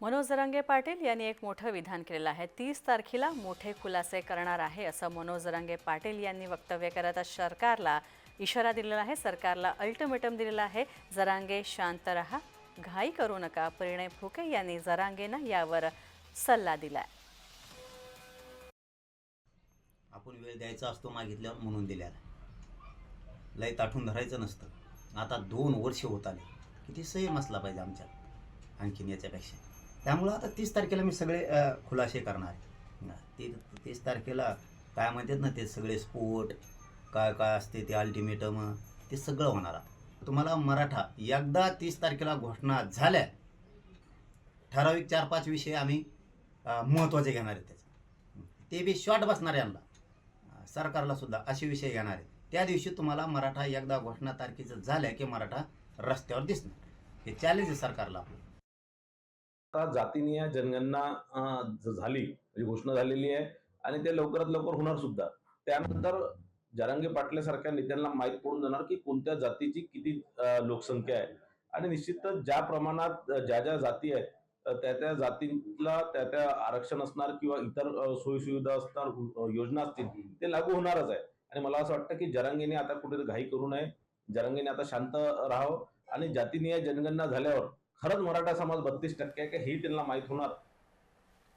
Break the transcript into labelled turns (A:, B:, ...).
A: मनोज जरांगे पाटील यांनी एक मोठं विधान केलेलं आहे. तीस तारखेला मोठे खुलासे करणार आहे असं मनोज जरांगे पाटील यांनी वक्तव्य करत सरकारला इशारा दिलेला आहे. सरकारला अल्टिमेटम दिलेला आहे. जरांगे शांत रहा घाई करू नका. परिणय फुके यांनी जरांगेनं यावर सल्ला दिलाय.
B: आपण वेळ द्यायचा असतो मागितल्यावर म्हणून दिल्याला लय ताठून धरायचं नसतं. आता दोन वर्ष होत आले. किती संयम असला पाहिजे आमच्यात. आणखीन याच्यापेक्षा. त्यामुळं आता तीस तारखेला मी सगळे खुलासे करणार आहे. ती तीस तारखेला काय म्हणतात ना ते सगळे स्पोर्ट काय काय असते ते अल्टिमेटम ते सगळं होणार आता. तुम्हाला मराठा एकदा तीस तारखेला घोषणा झाल्या ठराविक चार पाच विषय आम्ही महत्त्वाचे घेणार आहेत त्याचे. ते बी शॉर्ट बसणार आहे यांना. सरकारला सुद्धा असे विषय घेणार आहेत. त्या दिवशी तुम्हाला मराठा एकदा घोषणा तारखेचं झाल्या की मराठा रस्त्यावर दिसणार. हे चॅलेंज आहे सरकारला आपलं.
C: आता जातीनिय जनगणना झाली. म्हणजे घोषणा झालेली आहे. आणि ते लवकरात लवकर होणार सुद्धा. त्यानंतर जरांगे पाटल्यासारख्या नेत्यांना माहीत पडून जाणार की कोणत्या जातीची किती लोकसंख्या आहे. आणि निश्चितच ज्या प्रमाणात ज्या ज्या जाती आहेत त्या त्या जातीला त्या त्या आरक्षण असणार किंवा इतर सोयीसुविधा असणार योजना असतील ते लागू होणारच आहे. आणि मला असं वाटतं की जरांगेने आता कुठे घाई करू नये. जरांगेने आता शांत राहावं. आणि जातीनिय जनगणना झाल्यावर खरंच मराठा समाज बत्तीस टक्के आहे का? हे त्यांना माहीत होणार.